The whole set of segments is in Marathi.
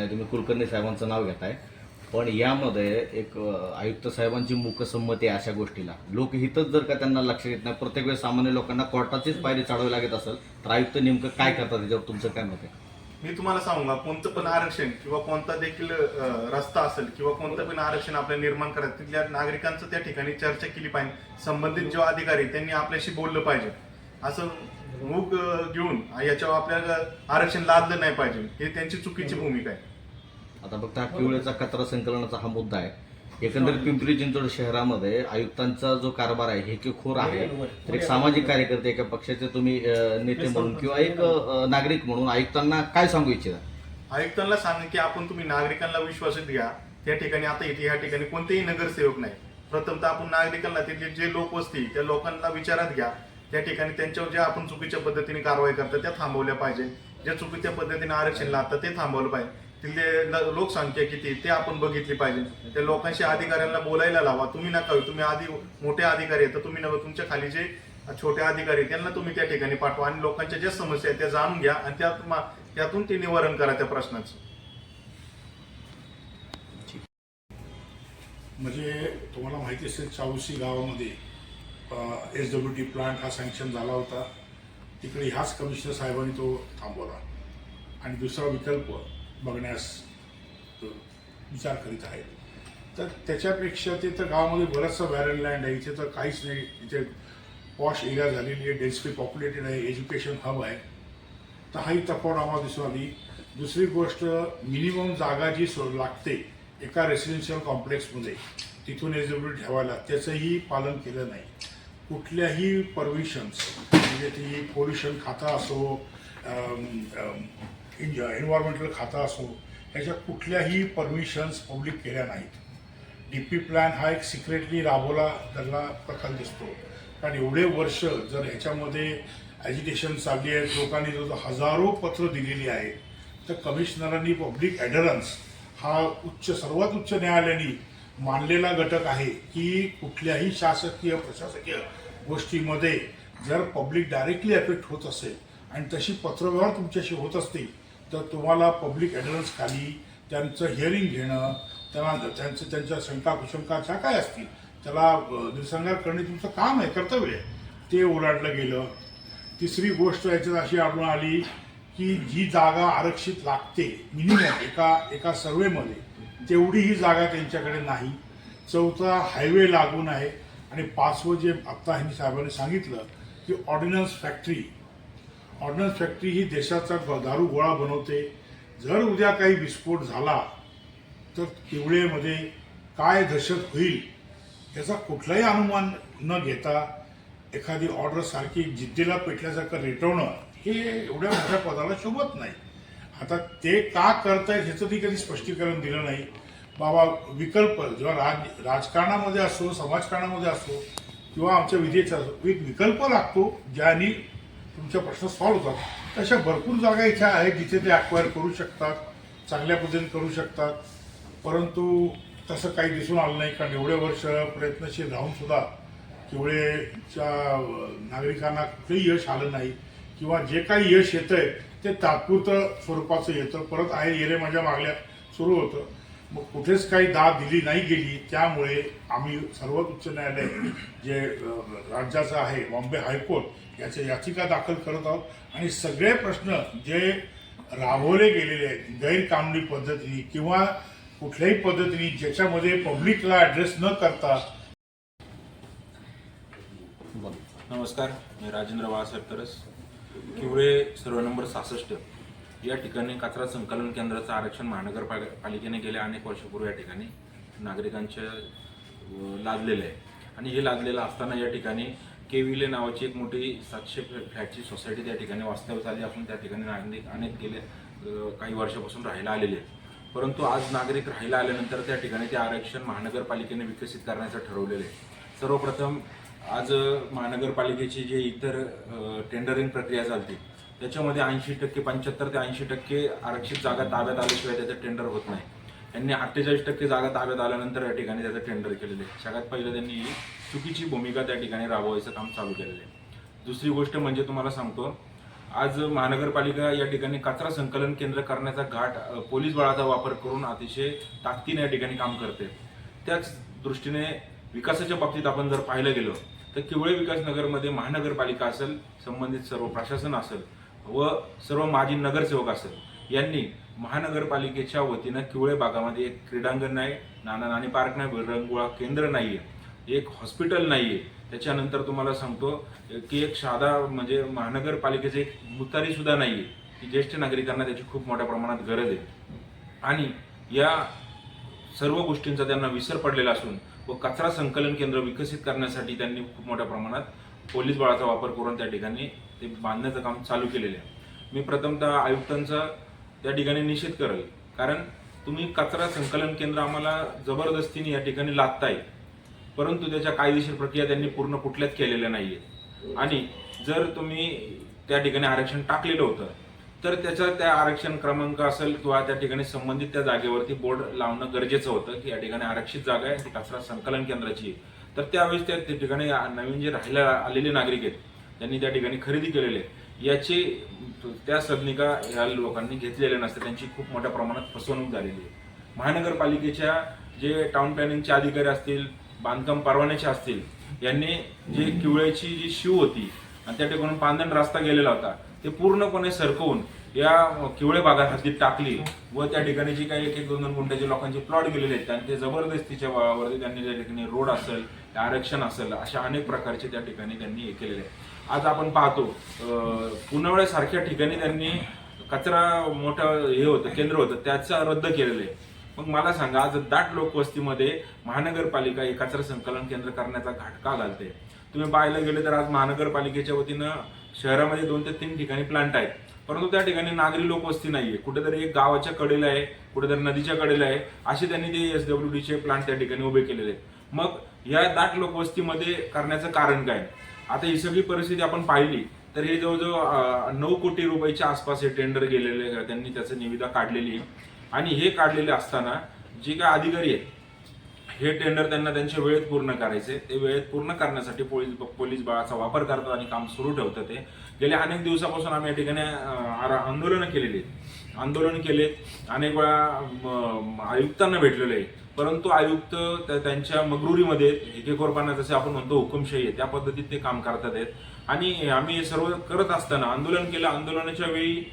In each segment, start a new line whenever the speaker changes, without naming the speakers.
तुम्ही कुलकर्णी साहेबांचं नाव घेताय. पण यामध्ये एक आयुक्त साहेबांची मुकसंमती आहे अशा गोष्टीला. लोकहितच जर का त्यांना लक्षात येत नाही प्रत्येक वेळेस सामान्य लोकांना कोर्टाचीच पायरी चढावी लागत असेल तर आयुक्त नेमकं काय करतात त्याच्यावर तुमचं काय मत आहे?
मी तुम्हाला सांगू का कोणतं पण आरक्षण किंवा कोणता देखील रस्ता असेल किंवा कोणतं पण आरक्षण आपल्याला निर्माण करायचं तिथल्या नागरिकांचं त्या ठिकाणी चर्चा केली पाहिजे. संबंधित जो अधिकारी त्यांनी आपल्याशी बोललं पाहिजे. असं मूग घेऊन याच्यावर आपल्याला आरक्षण लादलं नाही पाहिजे. हे त्यांची चुकीची भूमिका आहे.
आता फक्त हा पिवळ्याचा कचरा संकलनाचा हा मुद्दा आहे. एकंदरीत पिंपरी चिंचवड शहरामध्ये आयुक्तांचा जो कारभार आहे हेकेखोर आहे. तर एक सामाजिक कार्यकर्ते एका पक्षाचे तुम्ही नेते म्हणून किंवा एक नागरिक म्हणून आयुक्तांना काय सांगू इच्छिता?
आयुक्तांना सांगा की आपण तुम्ही नागरिकांना विश्वासात घ्या त्या ठिकाणी आता इथे या ठिकाणी कोणतेही नगरसेवक नाही. प्रथमतः आपण नागरिकांना तिथले जे लोक वसतील त्या लोकांना विचारात घ्या. त्या ठिकाणी त्यांच्यावर ज्या आपण चुकीच्या पद्धतीने कारवाई करतात त्या थांबवल्या पाहिजे. ज्या चुकीच्या पद्धतीने आरक्षण लागतं ते थांबवलं पाहिजे. तिथले लोकसंख्या किती ते आपण बघितली पाहिजे. त्या लोकांशी अधिकाऱ्यांना बोलायला लावा. तुम्ही नका तुम्ही आधी मोठे अधिकारी आहेत तर तुम्ही नका तुमच्या खाली जे छोटे अधिकारी आहेत, त्यांना तुम्ही त्या ठिकाणी पाठवा. आणि लोकांच्या ज्या समस्या आहेत त्या जाणून घ्या आणि त्यात त्यातून ते निवारण करा त्या प्रश्नाचं.
म्हणजे तुम्हाला माहिती असेल चाऊसी गावामध्ये एस डब्ल्यू टी प्लांट हा सँक्शन झाला होता. तिकडे ह्याच कमिशनर साहेबांनी तो थांबवला. आणि दुसरा विकल्प बघण्यास विचार करीत आहेत तर त्याच्यापेक्षा ते तर गावामध्ये बराचसा बॅरन लँड आहे. इथे तर काहीच नाही. इथे पॉश एरिया झालेली आहे. डेन्सली पॉप्युलेटेड आहे. एज्युकेशन हब आहे. तर हाही तफावत आम्हाला दिसून आली. दुसरी गोष्ट मिनिमम जागा जी सो लागते एका रेसिडेन्शियल कॉम्प्लेक्समध्ये तिथून एस डब्ल्यू ठेवायला त्याचंही पालन केलं नाही. कुठल्याही परमिशन्स म्हणजे ती पोल्युशन खातं असो एन्व्हायरमेंटल खातं असो ह्याच्या कुठल्याही परमिशन्स पब्लिक केल्या नाहीत. डी पी प्लॅन हा एक सिक्रेटली राबवला त्याला प्रकार दिसतो. कारण एवढे वर्ष जर ह्याच्यामध्ये ॲजिटेशन चालली आहेत लोकांनी जर हजारो पत्र दिलेली आहेत तर कमिशनरांनी पब्लिक ॲडरन्स हा उच्च सर्वात उच्च न्यायालयाने मानलेला घटक आहे की कुठल्याही शासकीय प्रशासकीय गोष्टीमध्ये जर पब्लिक डायरेक्टली अफेक्ट होत असेल आणि तशी पत्रव्यवहार तुमच्याशी होत असतील तर तुम्हाला पब्लिक ॲडरन्स खाली त्यांचं हिअरिंग घेणं त्यांना त्यांचं त्यांच्या शंका कुशंका ज्या काय असतील त्याला अ, निरसंगार करणे तुमचं काम आहे कर्तव्य आहे. ते ओलांडलं गेलं. तिसरी गोष्ट याच्यात अशी आढळून आली की जी जागा आरक्षित लागते मिनिमम एका एका सर्वेमध्ये तेवढी ही जागा त्यांच्याकडे नाही चौथा हायवे लागून आहे. आणि पाचवं जे आत्ता ह्यांनी साहेबांनी सांगितलं की ऑर्डिनन्स फॅक्टरी ऑर्डिनन्स फॅक्टरी ही देशाचा दारू गोळा बनवते. जर उद्या काही विस्फोट झाला तर पिवळेमध्ये काय दहशत होईल याचा कुठलाही अनुमान न घेता एखादी ऑर्डरसारखी जिद्दीला पेटल्यासारखं रेटवणं हे एवढ्या मोठ्या पदाला शोभत नाही. आता ते का करतायत ह्याचं ती कधी स्पष्टीकरण दिलं नाही. बाबा विकल्प जेव्हा राज राजकारणामध्ये असो समाजकारणामध्ये असो किंवा आमच्या विधेचा असो एक विकल्प लागतो ज्याने तुमच्या प्रश्न सॉल्व्ह होतात. तशा भरपूर जागा इथे आहेत जिथे ते अक्वायर करू शकतात चांगल्या पद्धतीने करू शकतात. परंतु तसं काही दिसून आलं नाही कारण एवढे वर्ष प्रयत्नशील राहूनसुद्धा केवळेच्या नागरिकांना कुठेही यश आलं नाही किंवा जे काही यश येतंय ते तात्पुरतं स्वरूपाचं येतं. परत आहे येरे माझ्या मागल्या सुरू होतं. मग कुठेच काही दाद दिली नाही गेली. त्यामुळे आम्ही सर्वोच्च उच्च न्यायालय जे राज्याचं आहे बॉम्बे हायकोर्ट याच्या याचिका दाखल करत आहोत. आणि सगळे प्रश्न जे राबवले गेलेले आहेत गैरकानूनी पद्धतीने किंवा कुठल्याही पद्धतीने ज्याच्यामध्ये पब्लिकला ॲड्रेस न करता
नमस्कार. मी राजेंद्र बाळासाहेब तरस. किवळे सर्व नंबर सहासष्ट. या ठिकाणी कचरा संकलन केंद्राचं आरक्षण महानगरपालिकेने गेल्या अनेक वर्षापूर्वी या ठिकाणी नागरिकांच्या लादलेलं आहे. आणि हे लादलेलं असताना या ठिकाणी केविले नावाची एक मोठी सातशे फ्लॅटची सोसायटी त्या ठिकाणी वास्तव्यात आली असून त्या ठिकाणी नागरिक अनेक गेले काही वर्षापासून राहायला आलेले आहेत. परंतु आज नागरिक राहायला आल्यानंतर त्या ठिकाणी ते आरक्षण महानगरपालिकेने विकसित करण्याचं ठरवलेलं आहे. सर्वप्रथम आज महानगरपालिकेची जे इतर टेंडरिंग प्रक्रिया चालते त्याच्यामध्ये ऐंशी टक्के पंच्याहत्तर ते ऐंशी टक्के आरक्षित जागा ताब्यात आल्याशिवाय त्याचं टेंडर होत नाही. त्यांनी अठ्ठेचाळीस टक्के जागा ताब्यात आल्यानंतर या ठिकाणी त्याचं टेंडर केलेलं आहे. सगळ्यात पहिलं त्यांनी चुकीची भूमिका त्या ठिकाणी राबवायचं काम चालू केलेलं आहे. दुसरी गोष्ट म्हणजे तुम्हाला सांगतो आज महानगरपालिका या ठिकाणी कचरा संकलन केंद्र करण्याचा घाट पोलीस बळाचा वापर करून अतिशय ताकदीने या ठिकाणी काम करते. त्याच दृष्टीने विकासाच्या बाबतीत आपण जर पाहिलं गेलो तर किवळे विकास नगरमध्ये महानगरपालिका असेल संबंधित सर्व प्रशासन असेल व सर्व माजी नगरसेवक असेल यांनी महानगरपालिकेच्या वतीनं किवळे भागामध्ये एक क्रीडांगण नाही नाना नाणे पार्क नाही विरंगुळा केंद्र नाही आहे एक हॉस्पिटल नाही आहे त्याच्यानंतर तुम्हाला सांगतो की एक साधा म्हणजे महानगरपालिकेचे एक मुतारीसुद्धा नाही आहे की ज्येष्ठ नागरिकांना त्याची खूप मोठ्या प्रमाणात गरज आहे. आणि या सर्व गोष्टींचा त्यांना विसर पडलेला असून व कचरा संकलन केंद्र विकसित करण्यासाठी त्यांनी खूप मोठ्या प्रमाणात पोलीस बळाचा वापर करून त्या ठिकाणी ते बांधण्याचं काम चालू केलेलं आहे. मी प्रथमतः आयुक्तांचा त्या ठिकाणी निषेध करेल. कारण तुम्ही कचरा संकलन केंद्र आम्हाला जबरदस्तीने या ठिकाणी लादताय. परंतु त्याच्या कायदेशीर प्रक्रिया त्यांनी पूर्ण कुठल्याच केलेल्या नाही आहेत आणि जर तुम्ही त्या ठिकाणी आरक्षण टाकलेलं होतं तर त्याचा त्या आरक्षण क्रमांक असेल किंवा त्या ठिकाणी संबंधित त्या जागेवरती बोर्ड लावणं गरजेचं होतं की या ठिकाणी आरक्षित जागा आहे ती कचरा संकलन केंद्राची तर त्यावेळेस त्या त्या ठिकाणी नवीन जे राहायला आलेले नागरिक आहेत त्यांनी त्या ठिकाणी खरेदी केलेले याची त्या सदनिका या लोकांनी घेतलेल्या नसते त्यांची खूप मोठ्या प्रमाणात फसवणूक झालेली आहे. महानगरपालिकेच्या जे टाउन प्लॅनिंगचे अधिकारी असतील बांधकाम परवान्याचे असतील यांनी जे किवळ्याची जी शिव होती आणि त्या ठिकाणी पांदण रस्ता गेलेला होता. ते पूर्णपणे सरकवून या किवळे भागात हद्दीत टाकली व त्या ठिकाणी जी काही एक एक दोन दोन गुंठ्याचे लोकांचे प्लॉट गेलेले आहेत आणि ते जबरदस्तीच्या बळावरती त्यांनी त्या ठिकाणी रोड असेल आरक्षण असेल अशा अनेक प्रकारचे त्या ठिकाणी त्यांनी हे केलेले आहे आज आपण पाहतो पुनवळ्यासारख्या ठिकाणी त्यांनी कचरा मोठं हे होतं केंद्र होतं त्याचं रद्द केलेलं आहे. मग मला सांगा आज दाट लोकवस्तीमध्ये महानगरपालिका हे कचरा संकलन केंद्र करण्याचा घाट का घालते. तुम्ही पाहायला गेले तर आज महानगरपालिकेच्या वतीनं शहरामध्ये दोन ते तीन ठिकाणी प्लांट आहेत. परंतु त्या ठिकाणी नागरी लोकवस्ती नाही आहे कुठेतरी एक गावाच्या कडेला आहे कुठेतरी नदीच्या कडेला आहे. असे त्यांनी ते एस डब्ल्यू डीचे प्लांट त्या ठिकाणी उभे केलेले आहेत. मग या दाट लोकवस्तीमध्ये करण्याचं कारण काय? आता ही सगळी परिस्थिती आपण पाहिली तर हे जवळजवळ नऊ कोटी रुपयाच्या आसपास हे टेंडर गेलेले त्यांनी त्याचं निविदा काढलेली आहे. आणि हे काढलेले असताना जे काय अधिकारी आहेत हे टेंडर त्यांना त्यांच्या वेळेत पूर्ण करायचे. ते वेळेत पूर्ण करण्यासाठी पोलीस पोलीस बळाचा वापर करतात आणि काम सुरू ठेवतात ते. गेल्या अनेक दिवसापासून आम्ही या ठिकाणी आंदोलनं केलेली आहेत. आंदोलन केले अनेक वेळा आयुक्तांना भेटलेले आहे परंतु आयुक्त त्या- त्यांच्या मगरुरीमध्ये एकेकोरपणा जसे आपण म्हणतो हुकुमशाही आहे. त्या पद्धतीत ते काम करतात आहेत. आणि आम्ही सर्व करत असताना आंदोलन केलं. आंदोलनाच्या वेळी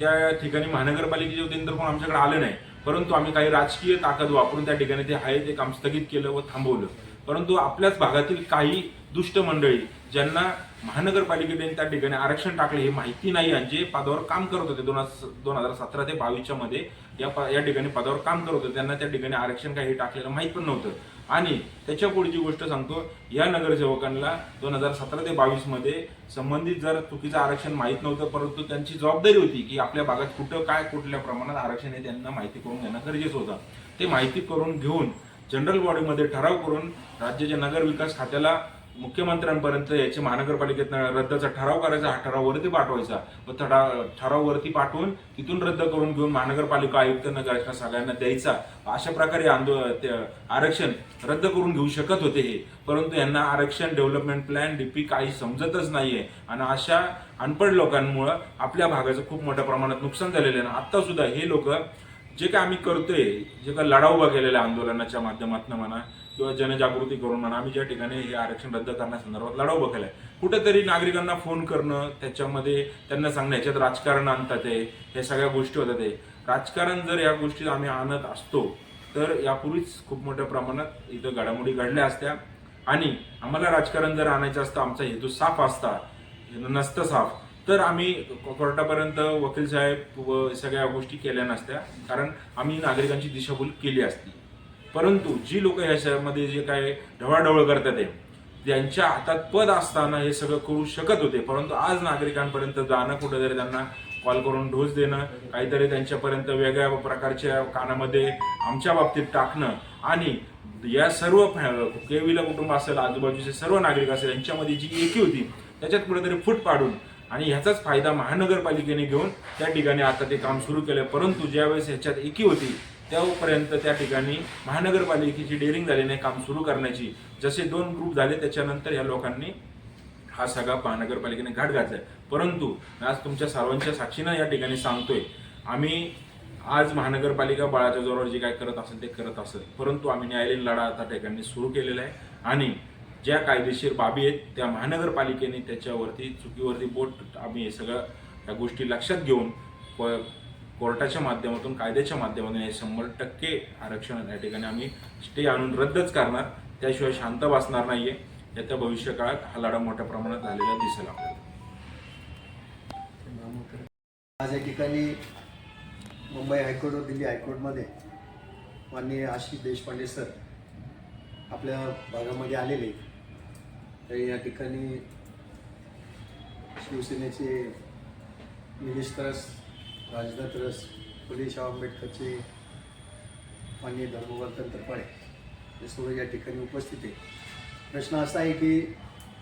त्या ठिकाणी महानगरपालिकेचे वतीने तर कोण आमच्याकडे आले नाही. परंतु आम्ही काही राजकीय ताकद वापरून त्या ठिकाणी ते आहे ते काम स्थगित केलं व थांबवलं. परंतु आपल्याच भागातील काही दुष्ट मंडळी ज्यांना महानगरपालिकेने त्या ठिकाणी आरक्षण टाकले हे माहिती नाही आणि जे पदावर काम करत होते दोन दोन हजार सतरा ते बावीसच्या मध्ये या प- या ठिकाणी पदावर काम करत होते त्यांना त्या ठिकाणी आरक्षण काही टाकलेलं माहीत पण नव्हतं. आणि त्याच्या पुढची गोष्ट सांगतो या नगरसेवकांना दोन हजार सतरा ते बावीसमध्ये संबंधित जर चुकीचं आरक्षण माहीत नव्हतं परंतु त्यांची जबाबदारी होती की आपल्या भागात कुठं काय कुठल्या प्रमाणात आरक्षण आहे त्यांना माहिती करून घेणं गरजेचं होतं. ते माहिती करून घेऊन जनरल बॉडीमध्ये ठराव करून राज्याच्या नगर विकास खात्याला मुख्यमंत्र्यांपर्यंत याची महानगरपालिकेत रद्दचा ठराव करायचा हा ठराव वरती पाठवायचा. व ठरा ठराव वरती पाठवून तिथून रद्द करून घेऊन महानगरपालिका आयुक्त नगराच्या सगळ्यांना द्यायचा. अशा प्रकारे आंदो आरक्षण रद्द करून घेऊ शकत होते हे. परंतु यांना आरक्षण डेव्हलपमेंट प्लॅन डीपी काही समजतच नाहीये. आणि अशा अनपढ लोकांमुळं आपल्या भागाचं खूप मोठ्या प्रमाणात नुकसान झालेलं आहे. आणि सुद्धा हे लोक जे काय आम्ही करतोय जे काय लढा उभा आहे आंदोलनाच्या माध्यमातून म्हणा किंवा जनजागृती करून म्हणा आम्ही ज्या ठिकाणी हे आरक्षण रद्द करण्यासंदर्भात लढाव बघायला आहे कुठेतरी नागरिकांना फोन करणं त्याच्यामध्ये त्यांना सांगणं ह्याच्यात राजकारण आणतात आहे हे सगळ्या गोष्टी होतात आहे राजकारण जर या गोष्टी आम्ही आणत असतो तर यापूर्वीच खूप मोठ्या प्रमाणात इथं घडामोडी घडल्या असत्या. आणि आम्हाला राजकारण जर आणायचं असतं आमचा हेतू साफ असता नसतं साफ तर आम्ही कोर्टापर्यंत वकील साहेब व सगळ्या गोष्टी केल्या नसत्या. कारण आम्ही नागरिकांची दिशाभूल केली असती. परंतु जी लोक ह्या शहरामध्ये जे काय ढवळाढवळ करतात आहे त्यांच्या हातात पद असताना हे सगळं करू शकत होते. परंतु आज नागरिकांपर्यंत जाणं कुठेतरी त्यांना कॉल करून ढोस देणं काहीतरी त्यांच्यापर्यंत वेगळ्या प्रकारच्या कानामध्ये आमच्या बाबतीत टाकणं आणि या सर्व फॅ- केविला कुटुंब असेल आजूबाजूचे सर्व नागरिक असेल यांच्यामध्ये जी एकी होती त्याच्यात कुठेतरी फूट पाडून आणि ह्याचाच फायदा महानगरपालिकेने घेऊन त्या ठिकाणी आता ते काम सुरू केलं. परंतु ज्यावेळेस ह्याच्यात एकी होती त्यापर्यंत त्या ठिकाणी महानगरपालिकेची डेअरिंग झाली नाही काम सुरू करण्याची जसे दोन ग्रुप झाले त्याच्यानंतर या लोकांनी हा सगळा महानगरपालिकेने घाट घातलाय. परंतु आज तुमच्या सर्वांच्या साक्षीनं या ठिकाणी सांगतोय आम्ही आज महानगरपालिका बाळाच्या जोरावर जे काय करत असेल ते करत असेल. परंतु आम्ही न्यायालयीन लढा आता ठिकाणी सुरू केलेला आहे. आणि ज्या कायदेशीर बाबी आहेत त्या महानगरपालिकेने त्याच्यावरती चुकीवरती बोट आम्ही हे सगळं या गोष्टी लक्षात घेऊन प- कोर्टाच्या माध्यमातून कायद्याच्या माध्यमातून हे शंभर टक्के आरक्षण या ठिकाणी आम्ही स्टे आणून रद्दच करणार. त्याशिवाय शांत बसणार नाहीये. येत्या भविष्य काळात हा लढा मोठ्या प्रमाणात झालेला दिसेल आपल्याला.
आज या ठिकाणी मुंबई हायकोर्ट व दिल्ली हायकोर्टमध्ये माननीय आशिष देशपांडे सर आपल्या भागामध्ये आलेले. तर या ठिकाणी शिवसेनेचे निलेश राजनाथ रस फुले शाह आंबेडकरचे माननीय धर्मवर तंत्रपाळे हे सर्व या ठिकाणी उपस्थित आहे प्रश्न असा आहे की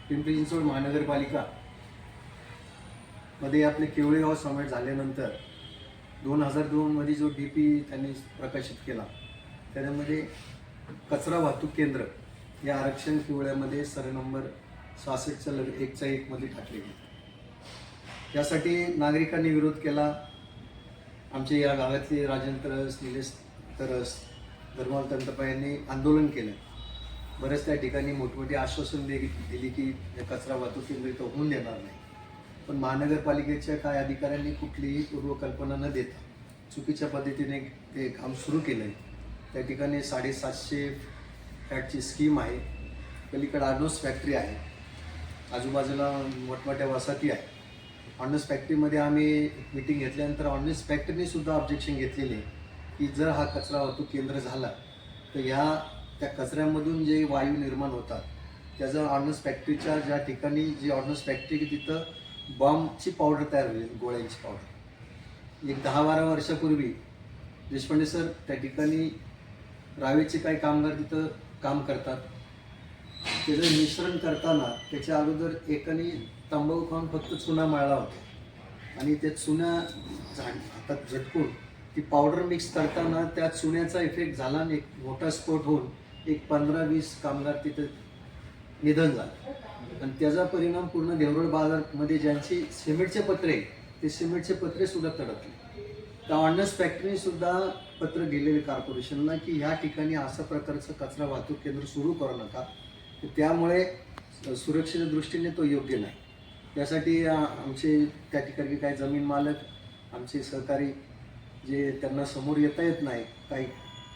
पिंपरी चिंचवड महानगरपालिका मध्ये आपले केवळेगाव समावेश झाल्यानंतर दोन हजार दोनमध्ये जो डी पी त्यांनी प्रकाशित केला त्याच्यामध्ये कचरा वाहतूक केंद्र या आरक्षण केवळ्यामध्ये सर नंबर सहासष्टच्या लग एकच्या एकमध्ये टाकले गेले यासाठी नागरिकांनी विरोध केला. आमचे या गावातले राजेंद्र तरस निलेश तरस धर्माल तंतपा यांनी आंदोलन केलं. बरेच त्या ठिकाणी मोठमोठी आश्वासन दे दिली की कचरा वाहतूक केंद्रित होऊन देणार नाही. पण महानगरपालिकेच्या काय अधिकाऱ्यांनी कुठलीही पूर्वकल्पना न देता चुकीच्या पद्धतीने ते काम सुरू केलं आहे त्या ठिकाणी साडेसातशे फॅटची स्कीम आहे. पलीकडे आर्नोस फॅक्टरी आहे. आजूबाजूला मोठमोठ्या वसाहती आहेत. ऑर्नस फॅक्टरीमध्ये आम्ही मिटिंग घेतल्यानंतर ऑर्नस फॅक्टरीने सुद्धा ऑब्जेक्शन घेतलेले की जर हा कचरा वाहतूक केंद्र झाला तर ह्या त्या कचऱ्यामधून जे वायू निर्माण होतात त्याचं ऑर्नस फॅक्टरीच्या ज्या ठिकाणी जी ऑर्नस फॅक्टरी तिथं बॉम्बची पावडर तयार होईल गोळ्यांची पावडर एक दहा बारा वर्षापूर्वी देशपांडे सर त्या ठिकाणी रावेचे काही कामगार तिथं काम करतात. त्याचं मिश्रण करताना त्याच्या अगोदर एकाने तंबाखू खाऊन फक्त चुना माळला होता. आणि त्या चुना झाड हातात झटकून ती पावडर मिक्स करताना त्या चुन्याचा इफेक्ट झाला आणि एक मोठा स्फोट होऊन एक पंधरा वीस कामगार तिथे निधन झालं. आणि त्याचा परिणाम पूर्ण देवरोड बाजारमध्ये ज्यांची सिमेंटचे पत्रे ते सिमेंटचे पत्रे सुद्धा तडकले त्या ऑर्डनन्स फॅक्टरीसुद्धा पत्र दिलेले कॉर्पोरेशनला की ह्या ठिकाणी अशा प्रकारचं कचरा वाहतूक केंद्र सुरू करू नका. त्यामुळे सुरक्षेच्या दृष्टीने तो योग्य नाही. त्यासाठी आमचे त्या ठिकाणी काही जमीन मालक आमचे सहकारी जे त्यांना समोर येता येत नाही काही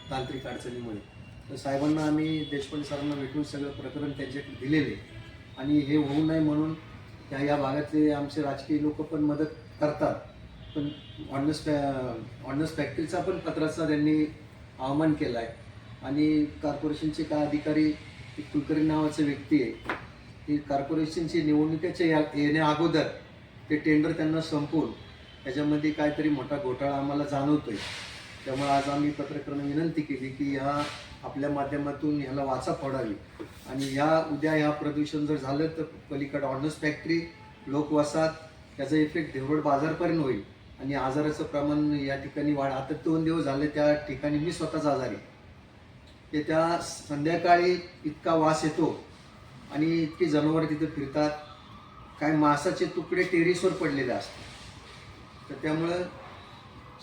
तांत्रिक अडचणीमुळे तर साहेबांना आम्ही देशपांडे सरांना भेटून सगळं प्रकरण त्यांच्याकडे दिलेले. आणि हे होऊ नये म्हणून त्या या भागातले आमचे राजकीय लोक पण मदत करतात. पण ऑर्डनन्स फॅ ऑर्डनन्स फॅक्टरीचा पण पत्राचा त्यांनी आवाहन केलं आहे आणि कॉर्पोरेशनचे काय अधिकारी एक कुलकर्णी नावाची व्यक्ती आहे. ती कॉर्पोरेशनची निवडणुकीच्या या येण्या अगोदर ते टेंडर त्यांना संपवून त्याच्यामध्ये काहीतरी मोठा घोटाळा आम्हाला जाणवतोय. त्यामुळे आज आम्ही पत्रकारांना विनंती केली की ह्या आपल्या माध्यमातून ह्याला वाचा फोडावी आणि ह्या उद्या ह्या प्रदूषण जर झालं तर पलीकडे ऑर्डनन्स फॅक्टरी लोकवासात त्याचा इफेक्ट देवरोड बाजारपर्यंत होईल. आणि आजाराचं प्रमाण या ठिकाणी वाढ आता दोन दिवस झाले त्या ठिकाणी मी स्वतःच आजारी आहे. की त्या संध्याकाळी इतका वास येतो आणि इतकी जनावर तिथे फिरतात. काय मासाचे तुकडे टेरिसवर पडलेले असतात. तर त्यामुळं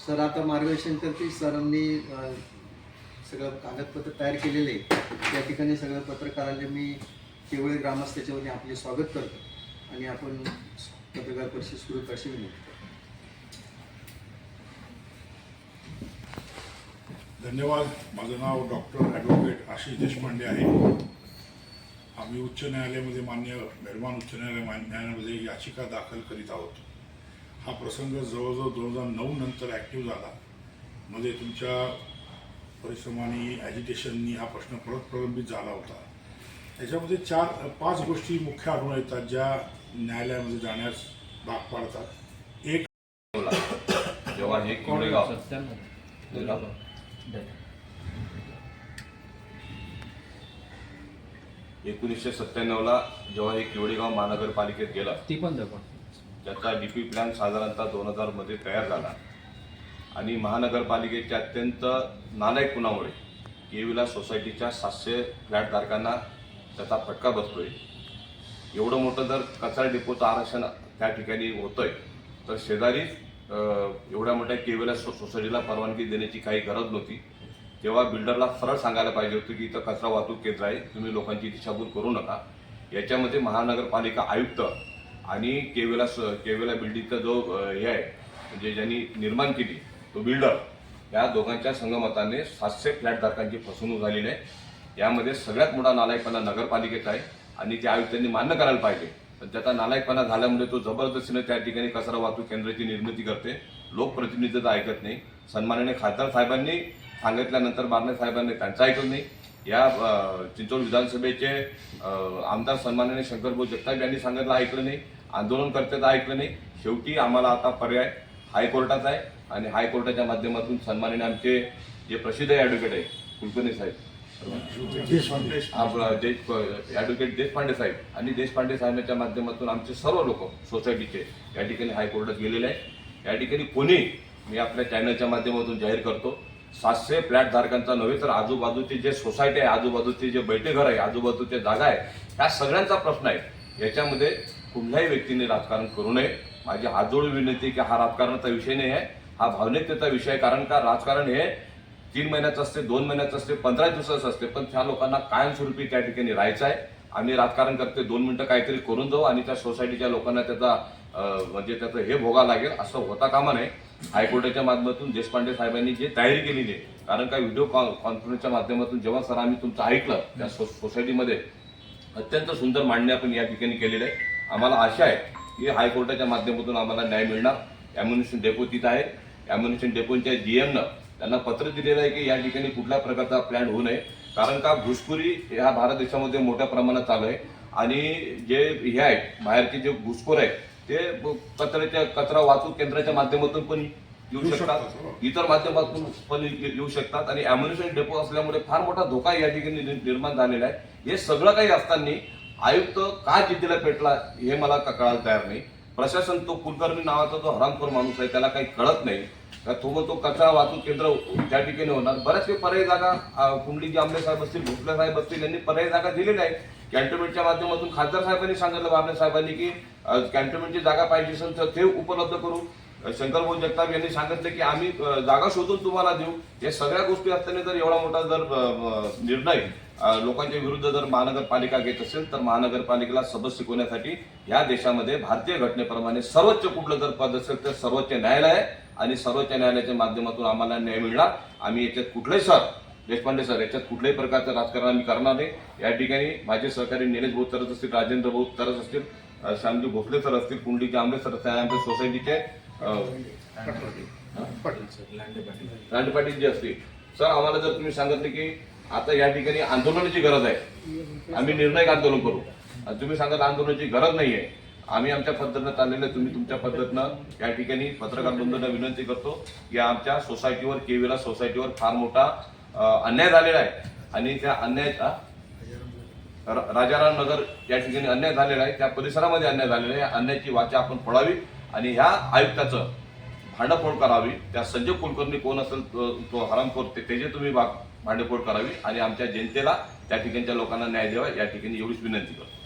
सर आता मार्गदर्शन करते सरांनी सगळं कागदपत्र तयार केलेले आहे त्या ठिकाणी सगळं पत्रकारांचे मी केवळ ग्रामस्थाच्या वतीने आपले स्वागत करतो. आणि आपण पत्रकार परिषद सुरू करशी विनंती करतो.
धन्यवाद. माझं नाव डॉक्टर ॲडव्होकेट आशिष देशपांडे आहे. आम्ही उच्च न्यायालयामध्ये मान्य मेहरबान उच्च न्यायालय मान- न्यायालयामध्ये याचिका दाखल करीत आहोत. हा प्रसंग जवळजवळ दोन हजार नऊ नंतर ॲक्टिव्ह झाला. मध्ये तुमच्या परिश्रमाने ॲजिटेशननी हा प्रश्न परत प्रलंबित झाला होता. त्याच्यामध्ये चार पाच गोष्टी मुख्य आढळून येतात ज्या न्यायालयामध्ये जाण्यास भाग पाडतात. एक
जेव्हा हे एकोणीसशे सत्त्याण्णवला जेव्हा हे किवळेगाव महानगरपालिकेत गेलं
ती पण दाखव.
त्याचा डी पी प्लॅन साधारणतः दोन हजारमध्ये तयार झाला. आणि महानगरपालिकेच्या अत्यंत नालायकपणामुळे केविला सोसायटीच्या सातशे फ्लॅटधारकांना त्याचा फटका बसतोय. एवढं मोठं जर कचरा डिपोचं आरक्षण त्या ठिकाणी होतोय तर शेजारी अं, एवढ्या मोठ्या केवेला सो सोसायटीला परवानगी देण्याची काही गरज नव्हती. तेव्हा बिल्डरला सरळ सांगायला पाहिजे होतं की इथं कचरा वाहतूक केंद्र आहे तुम्ही लोकांची दिशाभूल करू नका. याच्यामध्ये महानगरपालिका आयुक्त आणि केवेला स- केवेला बिल्डिंगचा जो हे आहे म्हणजे ज्यांनी निर्माण केली तो बिल्डर या दोघांच्या संगमताने सातशे फ्लॅटधारकांची फसवणूक झालेली आहे. यामध्ये सगळ्यात मोठा नालायकपणा नगरपालिकेचा आहे आणि त्या आयुक्तांनी मान्य करायला पाहिजे. पण त्याचा नालायकपणा झाल्यामुळे तो जबरदस्तीनं त्या ठिकाणी कचरा वाहतूक केंद्राची निर्मिती करते. लोकप्रतिनिधी ऐकत नाही सन्मानाने खासदार साहेबांनी सांगितल्यानंतर बारणे साहेबांनी त्यांचं ऐकत नाही. या अं, चिंचवड विधानसभेचे आमदार सन्मानाने शंकरभाऊ जगताप यांनी सांगितलं ऐकलं नाही. आंदोलनकर्त्याचं ऐकलं नाही. शेवटी आम्हाला आता पर्याय हायकोर्टाचा आहे आणि हायकोर्टाच्या माध्यमातून सन्मानाने आमचे जे प्रसिद्ध ॲडव्होकेट आहे कुलकर्णी साहेब आपलं देश ॲडव्होकेट देशपांडे साहेब. आणि देशपांडे साहेबांच्या माध्यमातून आमचे सर्व लोक सोसायटीचे या ठिकाणी हायकोर्टात गेलेले आहे या ठिकाणी कोणी मी आपल्या चॅनलच्या माध्यमातून जाहीर करतो सातशे फ्लॅट धारकांचा नव्हे तर आजूबाजूची जे सोसायटी आहे आजूबाजूचे जे बैठेघर आहे आजूबाजूच्या जागा आहे त्या सगळ्यांचा प्रश्न आहे. याच्यामध्ये कुठल्याही व्यक्तीने राजकारण करू नये. माझी हातजोड विनंती की हा राजकारणाचा विषय नाही आहे. हा भावनिकतेचा विषय कारण का? राजकारण हे तीन महिन्याचं असते दोन महिन्याचं असते पंधरा दिवसाचं असते पण त्या लोकांना कायमस्वरूपी त्या ठिकाणी राहायचं आहे. आम्ही राजकारण करते दोन मिनटं काहीतरी करून जाऊ आणि त्या सोसायटीच्या लोकांना त्याचा म्हणजे त्याचं हे भोगा लागेल असं होता कामा नये. हायकोर्टाच्या माध्यमातून देशपांडे साहेबांनी जी तयारी केलेली आहे कारण का व्हिडिओ कॉन्फरन्सच्या माध्यमातून जेव्हा सर आम्ही तुमचं ऐकलं त्या सो सोसायटीमध्ये अत्यंत सुंदर मांडणी आपण या ठिकाणी केलेलं आहे. आम्हाला आशा आहे की हायकोर्टाच्या माध्यमातून आम्हाला न्याय मिळणार. ॲम्युनिशन डेपो तिथं आहे. ॲम्युनिशन डेपोच्या जी एमनं त्यांना पत्र दिलेलं आहे की या ठिकाणी कुठल्या प्रकारचा प्लॅन होऊ नये. कारण का घुसखोरी ह्या भारत देशामध्ये मोठ्या प्रमाणात चालू आहे. आणि जे हे आहेत बाहेरचे जे घुसखोर आहेत ते कचऱ्याच्या कचरा वाहतूक केंद्राच्या माध्यमातून पण येऊ शकतात.
शकतात.
इतर माध्यमातून पण येऊ शकतात. आणि अम्युनिशन डेपो असल्यामुळे फार मोठा धोका या ठिकाणी निर्माण झालेला आहे. हे सगळं काही असताना आयुक्त का जिद्दीला पेटला हे मला कळायला तयार नाही. प्रशासन तो कुलकर्णी नावाचा जो हरामखोर माणूस आहे त्याला काही कळत नाही. तो मग तो कचरा वाहतूक केंद्र त्या ठिकाणी होणार. बऱ्याच काही पर्यायी जागा कुंडलीजी कुंडली आंबे साहेब असतील भोसले साहेब असतील यांनी पर्यायी जागा दिलेल्या आहेत. कॅन्टोनमेंटच्या माध्यमातून खासदार साहेबांनी सांगितलं बाबणे साहेबांनी की कॅन्टोनमेंटची जागा पाहिजे असेल तर ते उपलब्ध करू. शंकरभाऊ जगताप यांनी सांगितलं की आम्ही जागा शोधून तुम्हाला देऊ. या सगळ्या गोष्टी असताना जर एवढा मोठा जर निर्णय लोकांच्या विरुद्ध जर महानगरपालिका घेत असेल तर महानगरपालिकेला सबक शिकवण्यासाठी या देशामध्ये भारतीय घटनेप्रमाणे सर्वोच्च कुठलं जर पद असेल तर सर्वोच्च न्यायालय आहे आणि सर्वोच्च न्यायालयाच्या माध्यमातून आम्हाला न्याय मिळणार. आम्ही याच्यात कुठलंही सर देशपांडे सर याच्यात कुठल्याही प्रकारचं राजकारण आम्ही करणार नाही. या ठिकाणी माझे सहकारी निलेश भाऊ तरच असतील राजेंद्र भाऊ तरच असतील श्यामजी भोसले सर असतील कुंडलीचे आंबे सर असतील आमच्या सोसायटीचे अ, रांडे पाटील जे असतील. सर आम्हाला जर तुम्ही सांगितले की आता या ठिकाणी आंदोलनाची गरज आहे आम्ही निर्णायक आंदोलन करू. तुम्ही सांगत आंदोलनाची गरज नाही आहे आम्ही आमच्या पद्धतीनं चाललेलं आहे, तुम्ही तुमच्या पद्धतीनं या ठिकाणी पत्रकार बंधूंना विनंती करतो की आमच्या सोसायटीवर केवीला सोसायटीवर फार मोठा अन्याय झालेला आहे. आणि त्या अन्यायाचा राजाराम नगर या ठिकाणी अन्याय झालेला आहे. त्या परिसरामध्ये अन्याय झालेला आहे. अन्यायाची वाचा आपण फोडावी आणि ह्या आयुक्ताचं भांडफोड करावी. त्या संजय कुलकर्णी कोण असेल तो तो हरामखोर त्याचे तुम्ही भांडफोड करावी आणि आमच्या जनतेला त्या ठिकाणच्या लोकांना न्याय द्यावा. या ठिकाणी एवढीच विनंती करतो.